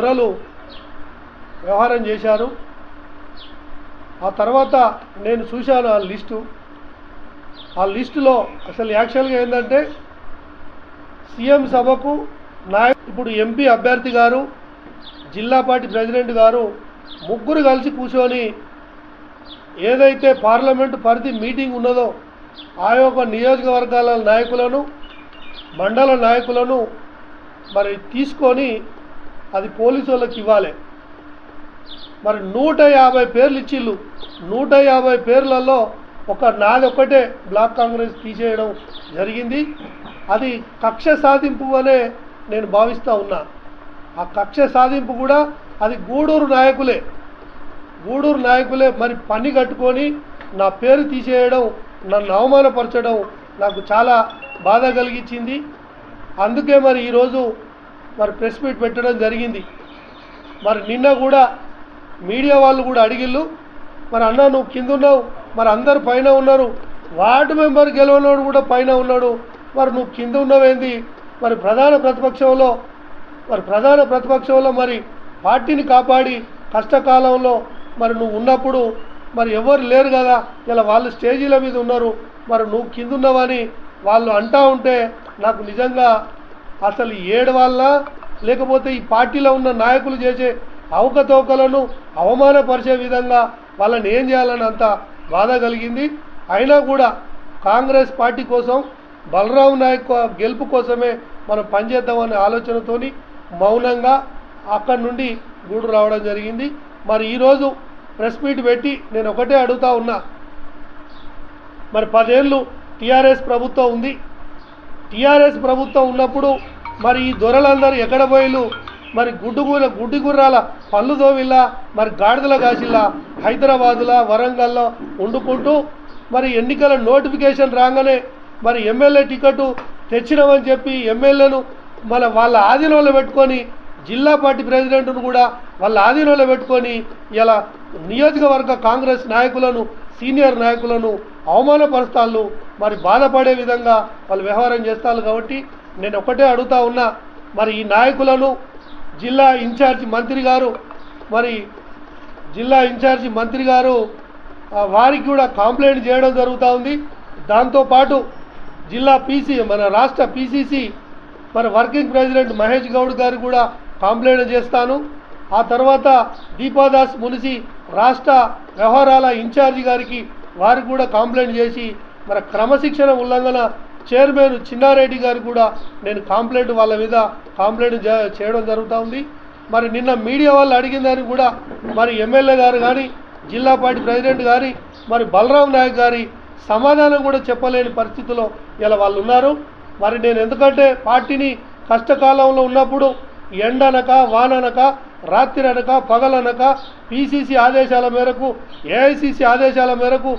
దొరలు వ్యవహారం చేశారు ఆ తర్వాత నేను చూశాను ఆ లిస్టు. ఆ లిస్టులో అసలు యాక్చువల్గా ఏంటంటే సీఎం సభకు నాయ ఇప్పుడు ఎంపీ అభ్యర్థి గారు జిల్లా పార్టీ ప్రెసిడెంట్ గారు ముగ్గురు కలిసి కూర్చొని ఏదైతే పార్లమెంటు పరిధి మీటింగ్ ఉన్నదో ఆ యొక్క నియోజకవర్గాల నాయకులను మండల నాయకులను మరి తీసుకొని అది పోలీసు వాళ్ళకి ఇవ్వాలి. మరి నూట యాభై పేర్లు ఇచ్చిళ్ళు. నూట యాభై పేర్లలో ఒక నాది ఒక్కటే బ్లాక్ కాంగ్రెస్ తీసేయడం జరిగింది. అది కక్ష సాధింపు అనే నేను భావిస్తూ ఉన్నా. ఆ కక్ష సాధింపు కూడా అది గూడూరు నాయకులే. గూడూరు నాయకులే మరి పని కట్టుకొని నా పేరు తీసేయడం నన్ను అవమానపరచడం నాకు చాలా బాధ కలిగించింది. అందుకే మరి ఈరోజు మరి ప్రెస్ మీట్ పెట్టడం జరిగింది. మరి నిన్న కూడా మీడియా వాళ్ళు కూడా అడిగిళ్ళు మరి అన్న నువ్వు కింద ఉన్నావు మరి అందరు పైన ఉన్నారు వార్డు మెంబర్ గెలవనోడు కూడా పైన ఉన్నాడు మరి నువ్వు కింద ఉన్నావేంది మరి ప్రధాన ప్రతిపక్షంలో మరి ప్రధాన ప్రతిపక్షంలో మరి పార్టీని కాపాడి కష్టకాలంలో మరి నువ్వు ఉన్నప్పుడు మరి ఎవరు లేరు కదా ఇలా వాళ్ళు స్టేజీల మీద ఉన్నారు మరి నువ్వు కింద ఉన్నావని వాళ్ళు అంటా ఉంటే నాకు నిజంగా అసలు ఏడు వల్ల లేకపోతే ఈ పార్టీలో ఉన్న నాయకులు చేసే అవకతవకలను అవమానపరిచే విధంగా వాళ్ళని ఏం చేయాలని అంత బాధ కలిగింది. అయినా కూడా కాంగ్రెస్ పార్టీ కోసం బలరాం నాయక్ గెలుపు కోసమే మనం పనిచేద్దామనే ఆలోచనతోని మౌనంగా అక్కడి నుండి గూడు రావడం జరిగింది. మరి ఈరోజు ప్రెస్ మీట్ పెట్టి నేను ఒకటే అడుగుతా ఉన్నా. మరి పదేళ్ళు టీఆర్ఎస్ ప్రభుత్వం ఉంది. టీఆర్ఎస్ ప్రభుత్వం ఉన్నప్పుడు మరి ఈ దొరలందరూ ఎక్కడ పోయిలు మరి గుడ్డుగూర గుడ్డి గుర్రాల పళ్ళు దోవిల్లా మరి గాడిదల కాసిల్లా హైదరాబాదులా వరంగల్లో వండుకుంటూ మరి ఎన్నికల నోటిఫికేషన్ రాగానే మరి ఎమ్మెల్యే టికెట్ తెచ్చినామని చెప్పి ఎమ్మెల్యేను మన వాళ్ళ ఆధీనంలో పెట్టుకొని జిల్లా పార్టీ ప్రెసిడెంట్ను కూడా వాళ్ళ ఆధీనంలో పెట్టుకొని ఇలా నియోజకవర్గ కాంగ్రెస్ నాయకులను సీనియర్ నాయకులను అవమానపరుస్తాళ్ళు మరి బాధపడే విధంగా వాళ్ళు వ్యవహారం చేస్తారు కాబట్టి నేను ఒకటే అడుగుతా ఉన్నా మరి ఈ నాయకులను జిల్లా ఇన్ఛార్జి మంత్రి గారు మరి జిల్లా ఇన్ఛార్జి మంత్రి గారు వారికి కూడా కంప్లైంట్ చేయడం జరుగుతూ ఉంది. దాంతోపాటు జిల్లా పీసీ మన రాష్ట్ర పీసీసీ మన వర్కింగ్ ప్రెసిడెంట్ మహేష్ గౌడ్ గారు కూడా కంప్లైంట్ చేస్తాను. ఆ తర్వాత దీపాదాస్ మునిసి రాష్ట్ర వ్యవహారాల ఇన్ఛార్జి గారికి వారికి కూడా కంప్లైంట్ చేసి మన క్రమశిక్షణ ఉల్లంఘన చైర్మన్ చిన్నారెడ్డి గారు కూడా నేను కంప్లైంట్ వాళ్ళ మీద కంప్లైంట్ చేయడం జరుగుతూ ఉంది. మరి నిన్న మీడియా వాళ్ళు అడిగిన దానికి కూడా మరి ఎమ్మెల్యే గారు కానీ జిల్లా పార్టీ ప్రెసిడెంట్ గారి మరి బలరాం నాయక్ గారి సమాధానం కూడా చెప్పలేని పరిస్థితిలో ఇలా వాళ్ళు ఉన్నారు. మరి నేను ఎందుకంటే పార్టీని కష్టకాలంలో ఉన్నప్పుడు ఎండనక వాననక రాత్రి అనక పగలనక పీసీసీ ఆదేశాల మేరకు ఏఐసిసి ఆదేశాల మేరకు